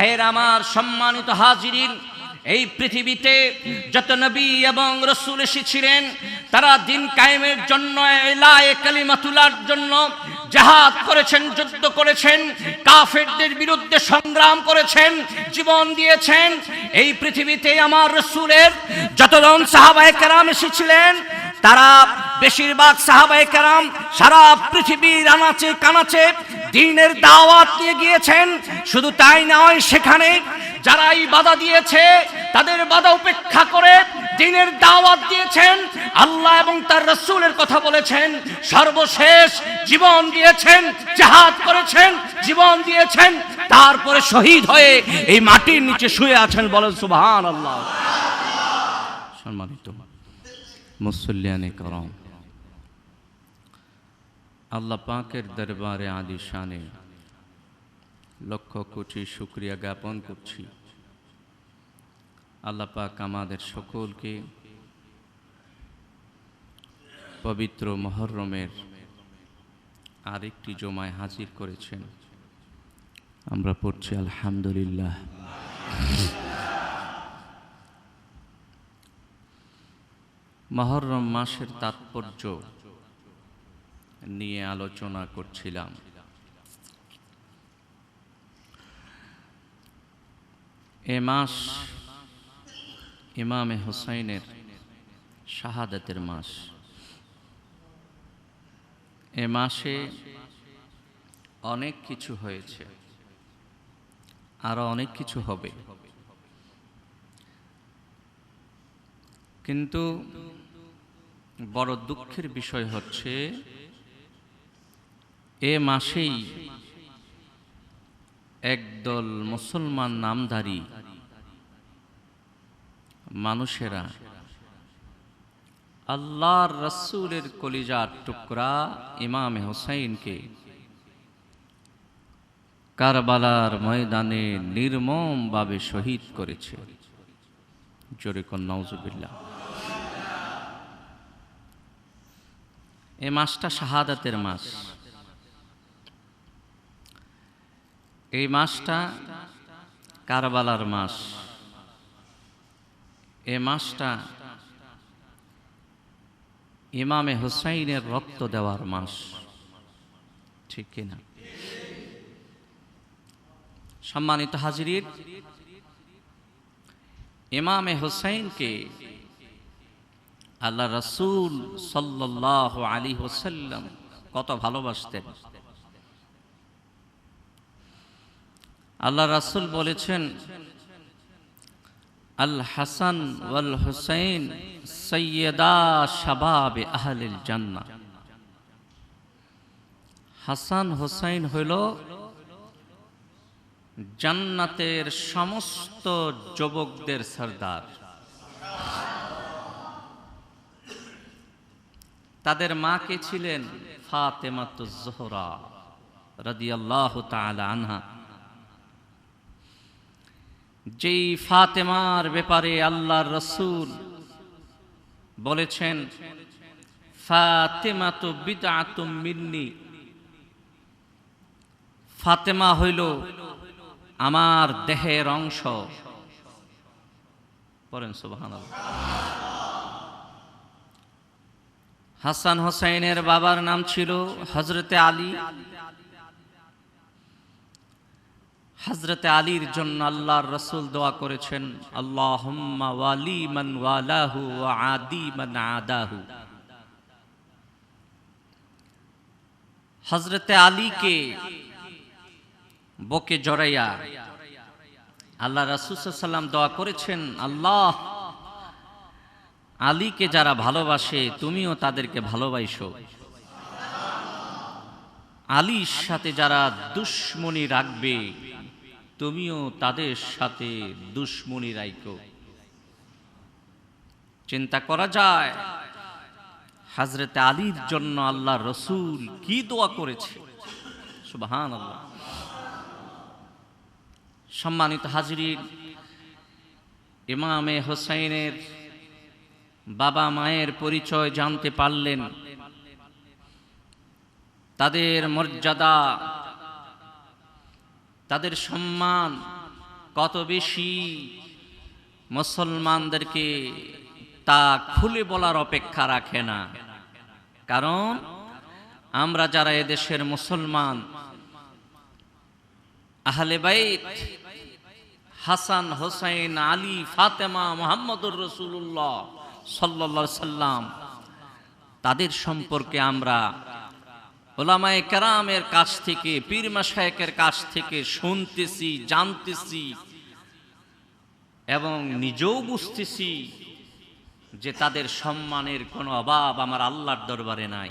ভাইয়ের আমার সম্মানিত হাজিরিন, এই পৃথিবীতে যত নবী এবং রসুল এসেছিলেন, তারা দিন কায়েমের জন্য, এলায়ে জন্য জাহাদ করেছেন, যুদ্ধ করেছেন, কাফেরদের বিরুদ্ধে সংগ্রাম করেছেন, জীবন দিয়েছেন। এই পৃথিবীতে আমার রসুলের যতজন সাহাবায়ে কেরাম এসেছিলেন, তারা বেশিরভাগ সাহাবায়ে কেরাম সারা পৃথিবীর আনাচে কানাচে দিনের দাওয়াত নিয়ে গিয়েছেন। শুধু তাই নয়, সেখানে যারা এই বাধা দিয়েছে, তাদের বাধা উপেক্ষা করে দিনের দাওয়াত দিয়েছেন। আল্লাহ এবং তার রসুলের কথা বলেছেন, সর্বশেষ জীবন দিয়েছেন, জাহাদ করেছেন, জীবন দিয়েছেন। তারপরে শহীদ হয়ে এই মাটির নিচে শুয়ে আছেন বলেন সুবহান আল্লাহ সম্মানিত মুসল্লিয়ানে করম। আল্লাহ পাকের দরবারে আদি শানে লক্ষ কোটি শুক্রিয়া জ্ঞাপন করছি। আল্লাহ পাক আমাদের সকলকে পবিত্র মহরমের আরেকটি জমায় হাজির করেছেন। আমরা পড়ছি আলহামদুলিল্লাহ। মহরম মাসের তাৎপর্য নিয়ে আলোচনা করছিলাম। এ মাস ইমামে হোসাইনের শাহাদাতের মাস। এ মাসে অনেক কিছু হয়েছে, আরও অনেক কিছু হবে। কিন্তু বড় দুঃখের বিষয় হচ্ছে এ মাসেই একদল মুসলমান নামধারী মানুষেরা আল্লাহর রসুলের কলিজার টুকরা ইমাম হোসাইনকে কারবালার ময়দানে নির্মমভাবে শহীদ করেছে। জোরে কন নওজুবিল্লাহ এ মাসটা শাহাদাতের মাস। এই মাসটা কারবালার মাস। এ মাসটা ইমামে হুসাইনের রক্ত দেওয়ার মাস। ঠিক কিনা? সম্মানিত হাজিরির ইমামে হুসাইনকে আল্লাহ রসুল সাল্লাহ আলী হোসাল্লাম কত ভালোবাসতেন। আল্লাহ রাসুল বলেছেন, আল হাসান ওয়াল হুসাইন সৈয়দা শাবাবে আহলিল জান্নাহ। হাসান হুসাইন হইল জান্নাতের সমস্ত যুবকদের সর্দার। তাদের মা কে ছিলেন? ফাতেমাতুজ জোহরা রাদিয়াল্লাহু তাআলা আনহা। যেই ফাতেমার ব্যাপারে আল্লাহর রসুল বলেছেন ফাতেমা তো বিদাতুম মিন্নি। ফাতেমা হইল আমার দেহের অংশ। পড়েন সুবাহান হাসান হোসাইনের বাবার নাম ছিল হজরতে আলী। হজরতে আলীর জন্য আল্লাহর রসুল দোয়া করেছেন আল্লাহ ওয়ালি ওয়ালাহু হজরতে আলীকে বকে জড়াইয়া আল্লাহ রাসুসাল্লাম দোয়া করেছেন, আল্লাহ, আলীকে যারা ভালোবাসে তুমিও তাদেরকে ভালোবাসো। আলীর সাথে যারা দুশ্মনী রাখবে তুমিও তাদের সাথে দুশ্মনী রাইকো চিন্তা করা যায় হাজরতে আলীর জন্য আল্লাহ রসুল কি দোয়া করেছে? সুবাহান আল্লাহ সম্মানিত হাজিরিন, ইমামে হোসাইনের বাবা মায়ের পরিচয় জানতে পারলেন। তাদের মর্যাদা তাদের সম্মান কত বেশি? মুসলমানদেরকে তা খুলে বলার অপেক্ষা রাখে না। কারণ আমরা যারা এদেশের মুসলমান, আহলে বাইত, হাসান, হোসাইন, আলী, ফাতেমা, মোহাম্মদুর রসুল্লাহ সাল্লা সাল্লাম তাদের সম্পর্কে আমরা ওলামায়ে কেরামের কাছ থেকে, পীর মাসায়েকের কাছ থেকে শুনতেছি, জানতেছি এবং নিজেও বুঝতেছি যে তাদের সম্মানের কোনো অভাব আমার আল্লাহর দরবারে নাই।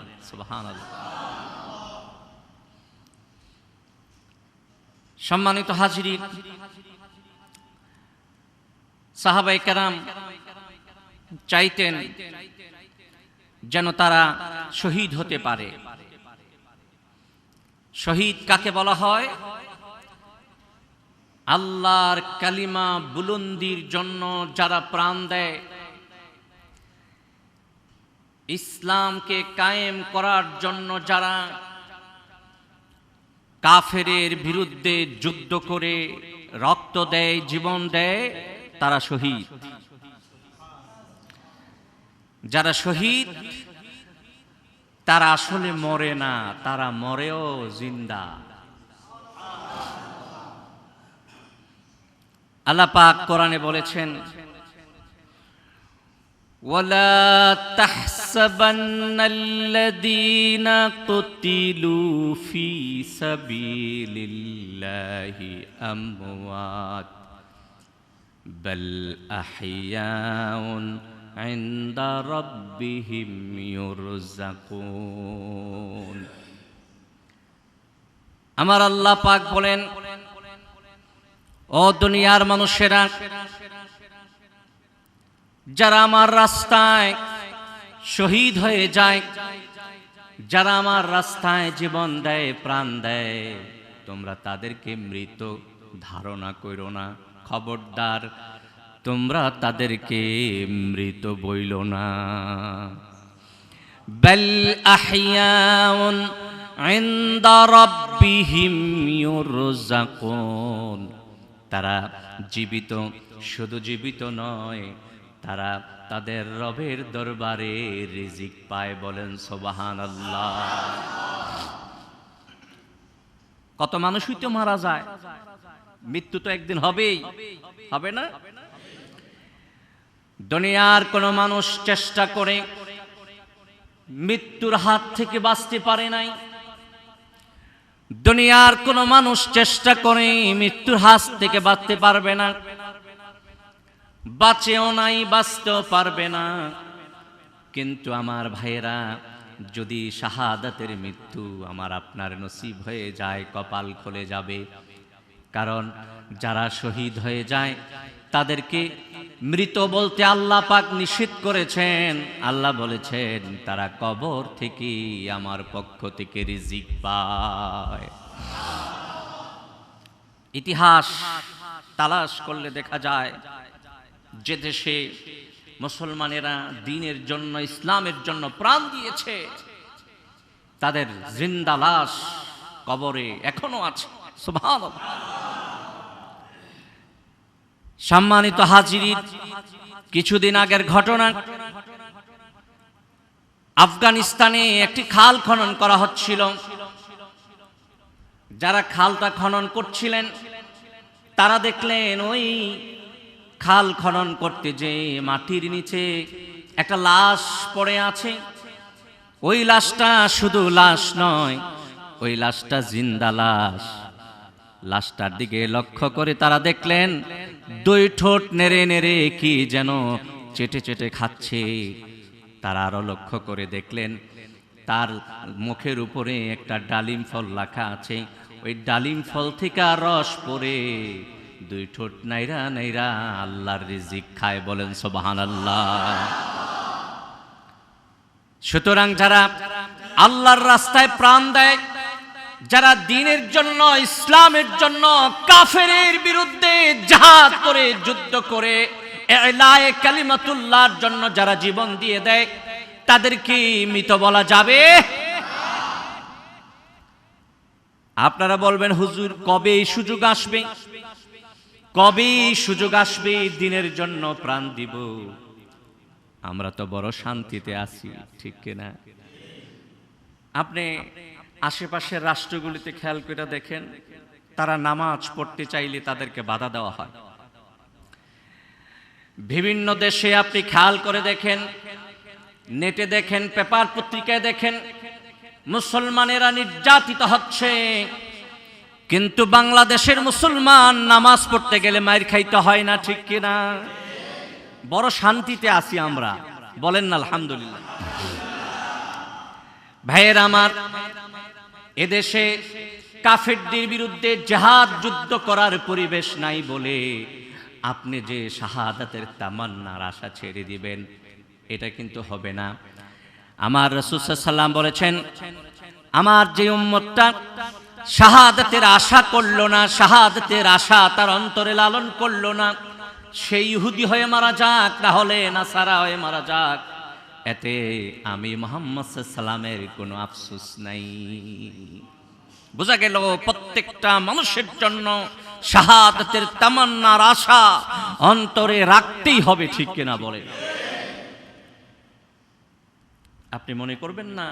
সম্মানিত হাজিরি সাহাবাই কেরাম চাইতেন যেন তারা শহীদ হতে পারে। শহীদ কাকে বলা হয়? আল্লাহর কালিমা বুলন্দির জন্য যারা প্রাণ দেয়, ইসলামকে কায়েম করার জন্য যারা কাফেরের বিরুদ্ধে যুদ্ধ করে রক্ত দেয়, জীবন দেয়, তারা শহীদ। যারা শহীদ তারা আসলে মরে না তারা মরেও জিন্দা আল্লাহ পাক কোরআনে বলেছেন ولا تحسبن الذين قتلوا في سبيل الله اموات بل احياء عند ربهم يرزقون আমার আল্লাহ পাক বলেন ও দুনিয়ার মানুষেরা যারা আমার রাস্তায় শহীদ হয়ে যায় যারা আমার রাস্তায় জীবন দেয় প্রাণ দেয় তোমরা তাদেরকে মৃত ধারণা করো না খবরদার তোমরা তাদেরকে মৃত বইল না। বল আহিয়াউন ইনদা তারা জীবিত, শুধু জীবিত নয়, তারা তাদের রবের দরবারে রিজিক পায় বলেন সোবাহান আল্লাহ কত মানুষই তো মারা যায়, মৃত্যু তো একদিন হবেই, হবে না? দুনিয়ার কোন মানুষ চেষ্টা করে মৃত্যুর হাত থেকে বাঁচতে পারে নাই। দুনিয়ার কোন মানুষ চেষ্টা করে মৃত্যুর হাত থেকে বাঁচতে পারবে না। বাঁচেও নাই, বাঁচতেও পারবে না। কিন্তু আমার ভাইয়েরা, যদি শাহাদাতের মৃত্যু আমার আপনার নসিব হয়ে যায়, কপাল খুলে যাবে। কারণ যারা শহীদ হয়ে যায়, তাদেরকে মৃত বলতে আল্লাহ পাক নিষেধ করেছেন। আল্লাহ বলেছেন, তারা কবর থেকে আমার পক্ষ থেকে রিজিক পায়। ইতিহাস তালাশ করলে দেখা যায় যে দেশে মুসলমানেরা দিনের জন্য, ইসলামের জন্য প্রাণ দিয়েছে। তাদের জিন্দা লাশ কবরে এখনও আছে। সুবহানাল্লাহ। সম্মানিত হাজিরি কিছুদিন আগের ঘটনা। আফগানিস্তানে একটি খাল খনন করা হচ্ছিল। যারা খালটা খনন করছিলেন, তারা দেখলেন ওই খাল খনন করতে যে মাটির নিচে একটা লাশ পড়ে আছে। ওই লাশটা শুধু লাশ নয়, ওই লাশটা জিন্দা লাশ। লাশটার দিকে লক্ষ্য করে তারা দেখলেন দুই ঠোঁট নেড়ে নেড়ে কি যেন চেটে চেটে খাচ্ছে। তারা আরও লক্ষ্য করে দেখলেন, তার মুখের উপরে একটা ডালিম ফল রাখা আছে। ওই ডালিম ফল থেকে রস পরে দুই ঠোঁট নাইরা নাইরা আল্লাহর রিজিক খায় বলেন সোবাহান আল্লাহ সুতরাং যারা আল্লাহর রাস্তায় প্রাণ দেয় যারা দিনের জন্য, ইসলামের জন্য কাফেরের বিরুদ্ধে জাহাজ করে, যুদ্ধ করে, এলায়ে কালিমাতুল্লাহর জন্য যারা জীবন দিয়ে দেয় তাদেরকে মৃত বলা যাবে? আপনারা বলবেন, হুজুর, কবে এই সুযোগ আসবে? কবে সুযোগ আসবে? দিনের জন্য প্রাণ দিব। আমরা তো বড় শান্তিতে আছি, ঠিক কিনা? আপনি আশেপাশের রাষ্ট্রগুলিতে খেয়াল করে দেখেন, তারা নামাজ পড়তে চাইলে তাদেরকে বাধা দেওয়া হয়। বিভিন্ন দেশে আপনি খেয়াল করে দেখেন, নেটে দেখেন, পেপার পত্রিকায় দেখেন, মুসলমানেরা নির্যাতিত হচ্ছে। কিন্তু বাংলাদেশের মুসলমান নামাজ পড়তে গেলে মায়ের খাইতে হয় না, ঠিক কিনা বড় শান্তিতে আছি আমরা। বলেন না, আলহামদুলিল্লাহ। ভাইয়ের আমার এদেশে কাফেরদের বিরুদ্ধে জাহাদ যুদ্ধ করার পরিবেশ নাই বলে আপনি যে শাহাদাতের তামান্নার আশা ছেড়ে দিবেন, এটা কিন্তু হবে না। আমার রসুসাল্লাম বলেছেন, আমার যে উম্মতটা শাহাদাতের আশা করল না, শাহাদাতের আশা তার অন্তরে লালন করল না সেই ইহুদি হয়ে মারা যাক তাহলে নাসারা হয়ে মারা যাক এতে আমি মোহাম্মদ সাল্লামের কোনো আফসোস নাই। বোঝা গেল প্রত্যেকটা মানুষের জন্য শাহাদাতের তামান্নার আশা অন্তরে রাখতেই হবে, ঠিক কিনা বলে আপনি মনে করবেন না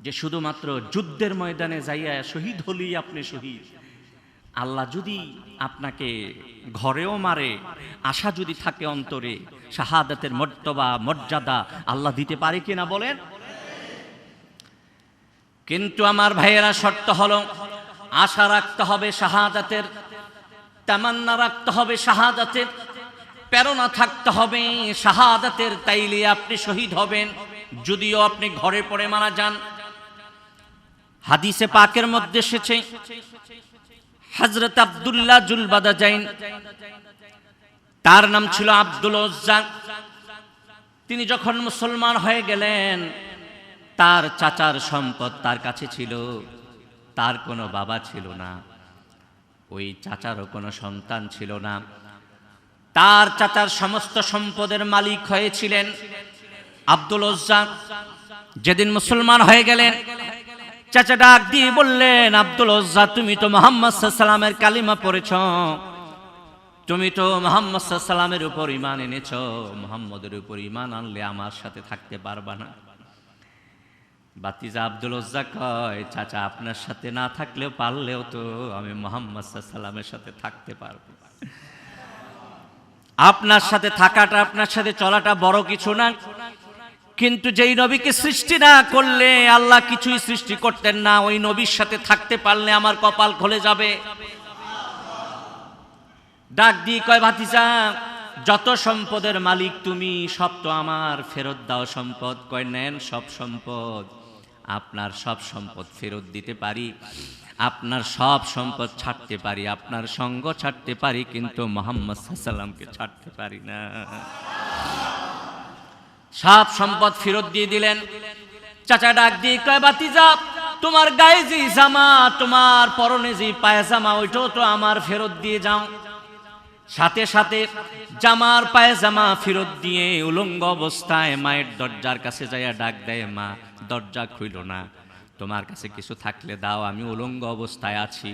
যে শুধুমাত্র যুদ্ধের ময়দানে যাইয়া শহীদ হলেই আপনি শহীদ? যদি আপনাকে ঘরেও মারে, আশা যদি থাকে অন্তরে, শাহাদাতের মর্তবা, মর্যাদা আল্লাহ দিতে পারে কিনা বলেন? কিন্তু আমার ভাইয়েরা শর্ত হলো, আশা রাখতে হবে শাহাদাতের, তামান্না রাখতে হবে শাহাদাতের, প্রেরণা থাকতে হবে শাহাদাতের, তাইলে আপনি শহীদ হবেন। যদিও আপনি ঘরে পড়ে মারা যান। হাদিসে পাকের মধ্যে এসেছে হজরত আব্দুল্লাহ জুলবাদা জাইন তার নাম ছিল আব্দুল তিনি যখন মুসলমান হয়ে গেলেন, তার চাচার সম্পদ তার কাছে ছিল। তার কোনো বাবা ছিল না। ওই চাচারও কোনো সন্তান ছিল না। তার চাচার সমস্ত সম্পদের মালিক হয়েছিলেন আব্দুল যেদিন মুসলমান হয়ে গেলেন চাচা ডাক দিয়ে বললেন, আব্দুল তুমি তো মোহাম্মদ সাল্লামের কালিমা পড়েছ। তুমি তো মোহাম্মদ সাল্লামের উপর ইমান এনেছ। মোহাম্মদের উপর ইমান আনলে আমার সাথে থাকতে পারবা না। বাতিজা আব্দুল ওজ্জা কয়, চাচা, আপনার সাথে না থাকলেও পারলেও তো আমি মোহাম্মদ সাল্লামের সাথে থাকতে পারব। আপনার সাথে থাকাটা, আপনার সাথে চলাটা বড় কিছু না। কিন্তু যেই নবীকে সৃষ্টি না করলে আল্লাহ কিছুই সৃষ্টি করতেন না, ওই নবীর সাথে থাকতে পারলে আমার কপাল খুলে যাবে। ডাক দিয়ে কয়, ভাতিজা, যত সম্পদের মালিক তুমি, সব তো আমার। ফেরত দাও সম্পদ। কয়, নেন সব সম্পদ। আপনার সব সম্পদ ফেরত দিতে পারি। আপনার সব সম্পদ ছাড়তে পারি। আপনার সঙ্গ ছাড়তে পারি, কিন্তু মোহাম্মদ সাল্লামকে ছাড়তে পারি না। সব সম্পদ ফেরত দিয়ে দিলেন। চাচা ডাক দিয়ে কয় বাতিজা তোমার গায়ে যে জামা, তোমার পরনে যে পায়জামা, ওইটাও তো আমার ফেরত দিয়ে যাও। সাথে সাথে জামার পায়জামা ফেরত দিয়ে উলঙ্গ অবস্থায় মায়ের দরজার কাছে যাইয়া ডাক দেয়, মা, দরজা খুইল না। তোমার কাছে কিছু থাকলে দাও, আমি উলঙ্গ অবস্থায় আছি।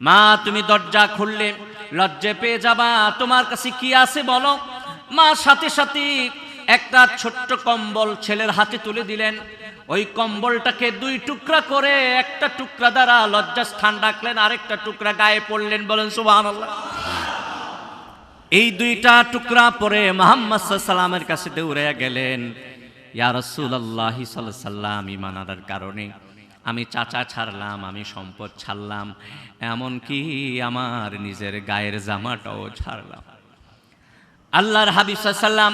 মা, তুমি দরজা খুললে, লজ্জে পেয়ে যাবা। তোমার কাছে কি আছে বলো? মা, সাথে সাথে একটা ছোট্ট কম্বল ছেলের হাতে তুলে দিলেন। ওই কম্বলটাকে দুই টুকরা করে একটা টুকরা দ্বারা লজ্জা লজ্জাস্থান রাখলেন আরেকটা টুকরা গায়ে পড়লেন, বলেন, সুবহানাল্লাহ। এই দুইটা টুকরা পরে মোহাম্মদ সাল্লামের কাছে দৌড়ে গেলেন। ইয়া রাসূলুল্লাহি সাল্লাল্লাহু সাল্লাম ইমান আনার কারণে আমি চাচা ছাড়লাম, আমি সম্পদ ছাড়লাম, এমনকি আমার নিজের গায়ের জামাটাও ছাড়লাম। আল্লাহর হাবিব সাল্লাম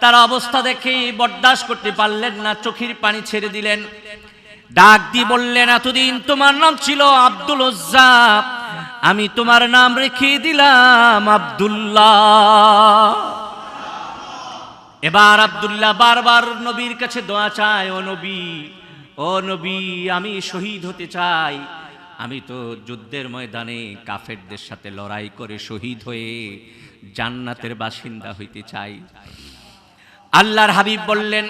তার অবস্থা দেখে বরদাস্ত করতে পারলেন না, চোখের পানি ছেড়ে দিলেন। ডাক দিয়ে বললেন, এতদিন তোমার নাম ছিল আব্দুল আমি তোমার নাম রেখে দিলাম আব্দুল্লাহ। এবার আব্দুল্লাহ বারবার নবীর কাছে দোয়া চায়, ও নবী ও নবী, আমি শহীদ হতে চাই। আমি তো যুদ্ধের ময়দানে কাফেরদের সাথে লড়াই করে শহীদ হয়ে জান্নাতের বাসিন্দা হইতে চাই। আল্লাহর হাবিব বললেন,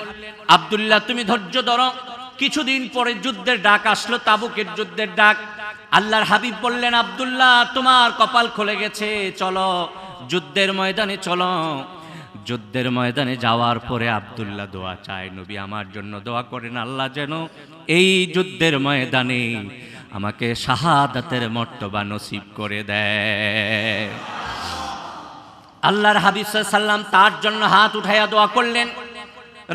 আব্দুল্লাহ, তুমি ধৈর্য ধরো। কিছুদিন পরে যুদ্ধের ডাক আসলো, তাবুকের যুদ্ধের ডাক। আল্লাহর হাবিব বললেন, আব্দুল্লাহ, তোমার কপাল খুলে গেছে। চলো, যুদ্ধের ময়দানে চলো। যুদ্ধের ময়দানে যাওয়ার পরে আব্দুল্লাহ দোয়া চায়, নবী, আমার জন্য দোয়া করেন আল্লাহ যেন এই যুদ্ধের ময়দানে আমাকে শাহাদাতের মর্তবা নসিব করে দেয়। আল্লাহর হাবিব সাল্লাম তার জন্য হাত উঠাইয়া দোয়া করলেন।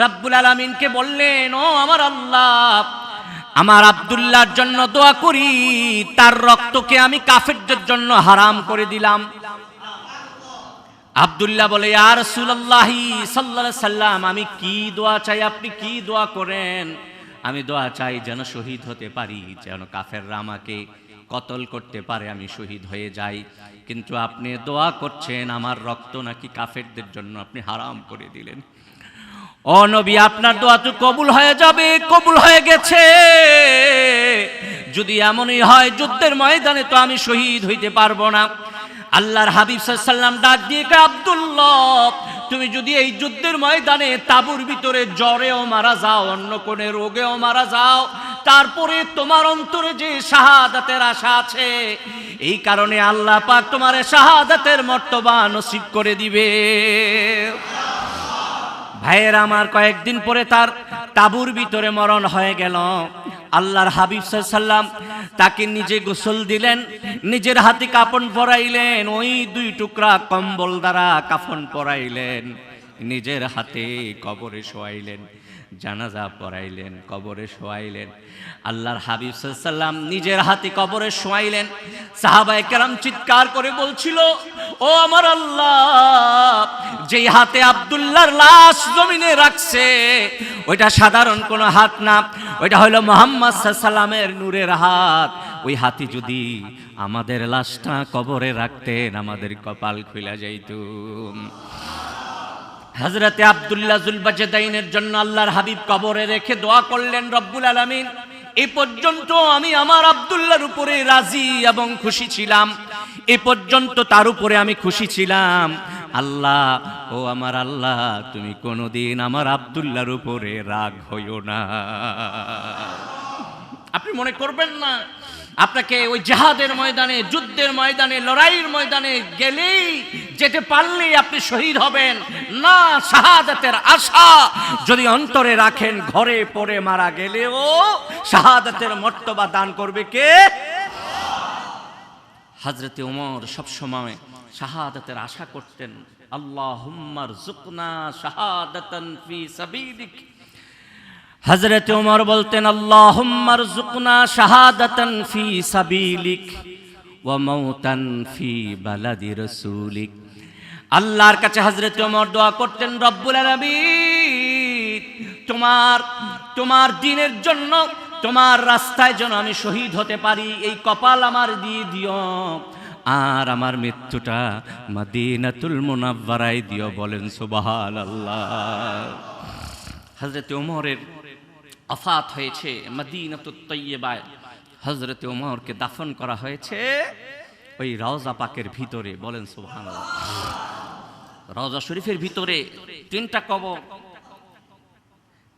রাব্বুল আলামিনকে বললেন, ও আমার আল্লাহ, আমার আব্দুল্লাহর জন্য দোয়া করি, তার রক্তকে আমি কাফেরদের জন্য হারাম করে দিলাম। আব্দুল্লাহ বলে আর সাল্লাল্লাহু আলাইহি সাল্লাম আমি কি দোয়া চাই? আপনি কি দোয়া করেন? আমি দোয়া চাই যেন শহীদ হতে পারি, যেন কাফেররা আমাকে কতল করতে পারে আমি শহীদ হয়ে যাই। কিন্তু আপনি দোয়া করছেন, আমার রক্ত নাকি কাফেরদের জন্য আপনি হারাম করে দিলেন। ও নবী, আপনার দোয়া তো কবুল হয়ে যাবে, কবুল হয়ে গেছে। যদি এমনই হয়, যুদ্ধের ময়দানে তো আমি শহীদ হইতে পারব না। আল্লাহর হাবিব সাল্লাম ডাক দিয়ে আব্দুল্লাহ তুমি যদি এই যুদ্ধের ময়দানে তাবুর ভিতরে জ্বরেও মারা যাও, অন্য কোনে রোগেও মারা যাও, তারপরে তোমার অন্তরে যে শাহাদাতের আশা আছে, এই কারণে আল্লাহ পাক তোমার শাহাদাতের মর্তবা নসিব করে দিবে। ভাইয়ের, আমার কয়েকদিন পরে তার তাবুর ভিতরে মরণ হয়ে গেল। আল্লাহর হাবিব সাল্লাম তাকে নিজে গোসল দিলেন, নিজের হাতে কাপন পরাইলেন, ওই দুই টুকরা কম্বল দ্বারা কাফন পরাইলেন, নিজের হাতে কবরে শোয়াইলেন। জানাজা পড়াইলেন, কবরে শোয়াইলেন। আল্লাহর হাবিব সাল্লাম নিজের হাতে কবরে শোয়াইলেন। সাহাবায়ে কেরাম চিৎকার করে বলছিল, ও আমার আল্লাহ, যেই হাতে আব্দুল্লাহর লাশ জমিনে রাখছে, ওইটা সাধারণ কোনো হাত না, ওইটা হলো মোহাম্মদ সাল্লামের নূরের হাত। ওই হাতি যদি আমাদের লাশটা কবরে রাখতেন, আমাদের কপাল খুলা যাইতুম হজরতে আবদুল্লাহ জুলবাজেদাইনের জন্য আল্লাহর হাবিব কবরে রেখে দোয়া করলেন, রব্বুল আলামিন, এ পর্যন্ত আমি আমার আব্দুল্লাহর উপরে রাজি এবং খুশি ছিলাম। এ পর্যন্ত তার উপরে আমি খুশি ছিলাম। আল্লাহ, ও আমার আল্লাহ, তুমি কোনোদিন আমার আব্দুল্লাহর উপরে রাগ হইও না। আপনি মনে করবেন না আপনাকে ওই জাহাদের ময়দানে, যুদ্ধের ময়দানে, লড়াইয়ের ময়দানে গেলেই যেতে পারলেই আপনি শহীদ হবেন। না, শাহাদাতের আশা। যদি অন্তরে রাখেন, ঘরে পড়ে মারা গেলেও শাহাদাতের মর্তবা দান করবে কে? হাজরতে ওমর সবসময় শাহাদাতের আশা করতেন আল্লাহ হুম্মার জুকনা শাহাদাতান ফি সাবিলিক। হজরত উমর বলতেন আল্লাহুম্মার জুকনা শাহাদাতান ফি সাবিলিক ওয়া ফি বালাদি রাসূলিক। আল্লাহর কাছে হজরত উমর দোয়া করতেন, রব্বুল আলামিন, তোমার তোমার দিনের জন্য, তোমার রাস্তায় যেন আমি শহীদ হতে পারি, এই কপাল আমার দিয়ে দিও। আর আমার মৃত্যুটা মদিনাতুল মুনাব্বারায় দিও বলেন সুবহানাল্লাহ। হজরত ওমরের আফাত হয়েছে, মদিনাতুত তৈয়বায়। হজরত ওমরকে দাফন করা হয়েছে ওই রওজা পাকের ভিতরে, বলেন সুবহানাল্লাহ। রওজা শরীফের ভিতরে তিনটা কবর।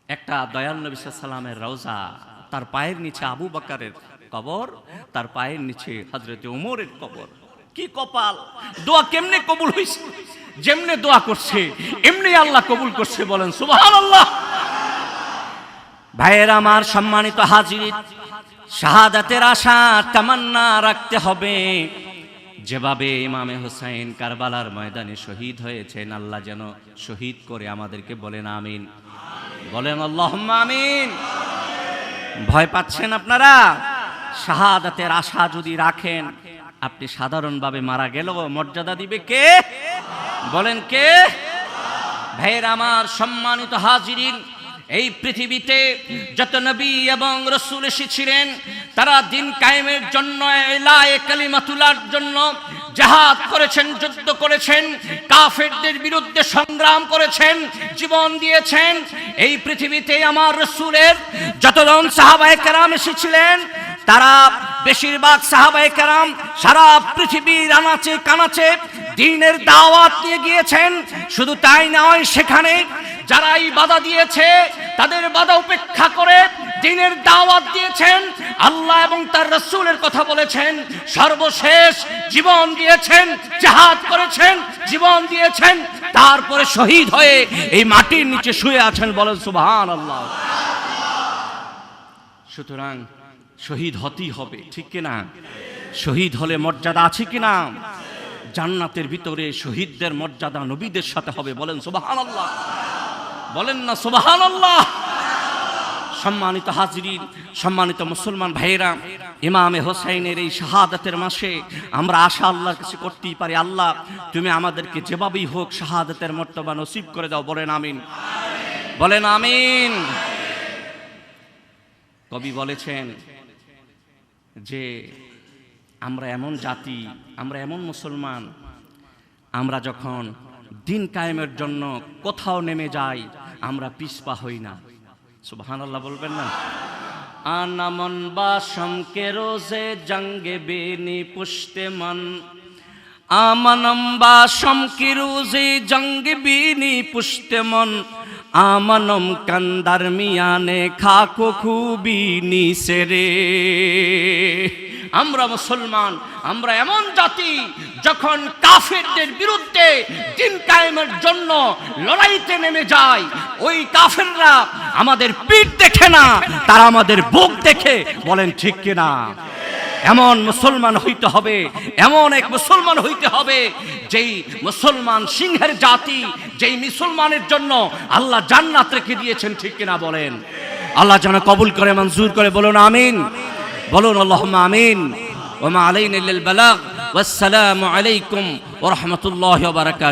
একটা দয়াল নবী সাল্লামের রওজা, তার পায়ের নিচে আবু বাকারের কবর, তার পায়ের নিচে হজরতে ওমরের কবর। কি কপাল! দোয়া কেমনে কবুল হয়েছে যেমনে দোয়া করছে, এমনি আল্লাহ কবুল করছে, বলেন সুবহানাল্লাহ। ভাইয়ের আমার সম্মানিত হাজির, শাহাদাতের আশা, তামান্না রাখতে হবে। যেভাবে ইমামে হোসাইন কারবালার ময়দানে শহীদ হয়েছেন, আল্লাহ যেন শহীদ করে আমাদেরকে বলেন আমিন। বলেন আল্লাহ আমিন। ভয় পাচ্ছেন আপনারা? শাহাদাতের আশা যদি রাখেন, আপনি সাধারণভাবে মারা গেলেও মর্যাদা দিবে কে? বলেন কে? ভাইয়ের আমার সম্মানিত হাজিরিন এই পৃথিবীতে যত নবী এবং রসুল এসেছিলেন, তারা দিন কায়েমের জন্য এলায়ে কালিমাতুলার জন্য জাহাদ করেছেন, যুদ্ধ করেছেন, কাফেরদের বিরুদ্ধে সংগ্রাম করেছেন, জীবন দিয়েছেন। এই পৃথিবীতে আমার রসুলের যতজন সাহাবায়ে কেরাম এসেছিলেন, তারা বেশিরভাগ সাহাবায়ে কেরাম সারা পৃথিবীর আনাচে কানাচে দিনের দাওয়াত নিয়ে গিয়েছেন। শুধু তাই নয়, সেখানে যারা এই বাধা দিয়েছে, তাদের বাধা উপেক্ষা করে দিনের দাওয়াত দিয়েছেন। আল্লাহ এবং তার রসুলের কথা বলেছেন, সর্বশেষ জীবন দিয়েছেন জাহাদ করেছেন, জীবন দিয়েছেন। তারপরে শহীদ হয়ে এই মাটির নিচে শুয়ে আছেন বলেন সুবহান আল্লাহ সুতরাং শহীদ হতেই হবে, ঠিক কিনা? শহীদ হলে মর্যাদা আছে কিনা? জান্নাতের ভিতরে শহীদদের মর্যাদা নবীদের সাথে হবে, বলেন সুবাহান আল্লাহ বলেন না সুবাহান আল্লাহ সম্মানিত হাজিরিন, সম্মানিত মুসলমান ভাইয়েরা, ইমামে হোসাইনের এই শাহাদাতের মাসে আমরা আশা আল্লাহর কাছে করতেই পারি, আল্লাহ তুমি আমাদেরকে যেভাবেই হোক শাহাদাতের মর্তবা নসিব করে দাও, বলেন আমিন। বলেন আমিন। কবি বলেছেন যে আমরা এমন জাতি, আমরা এমন মুসলমান, আমরা যখন দিন কায়েমের জন্য কোথাও নেমে যাই, আমরা পিসপা হই না। সুবহান আল্লাহ বলবেন না? আনামন বাসমকে রোজে জঙ্গে বেনি পুষ্টে মন আমানম বাসম কি রোজে জঙ্গ বিনি পুষ্টে মন, আমানম কান্দার মিয়ানে খাকো খুবই নিসেরে আমরা মুসলমান, আমরা এমন জাতি, যখন কাফেরদের বিরুদ্ধে দিন কায়েমের জন্য লড়াইতে নেমে যায়, ওই কাফেররা আমাদের পিঠ দেখে না, তারা আমাদের বুক দেখে, বলেন ঠিক কিনা? এমন মুসলমান হইতে হবে, এমন এক মুসলমান হইতে হবে, যেই মুসলমান সিংহের জাতি, যেই মুসলমানের জন্য আল্লাহ জান্নাত রেখে দিয়েছেন, ঠিক কিনা বলেন? আল্লাহ যেন কবুল করে, মঞ্জুর করে, বলুন আমিন। বলুন আল্লাহ আমিন। ওমা আলাইন বালাগ। আলাইকুম ওয়া রাহমাতুল্লাহি ওয়া বারাকাতুহু।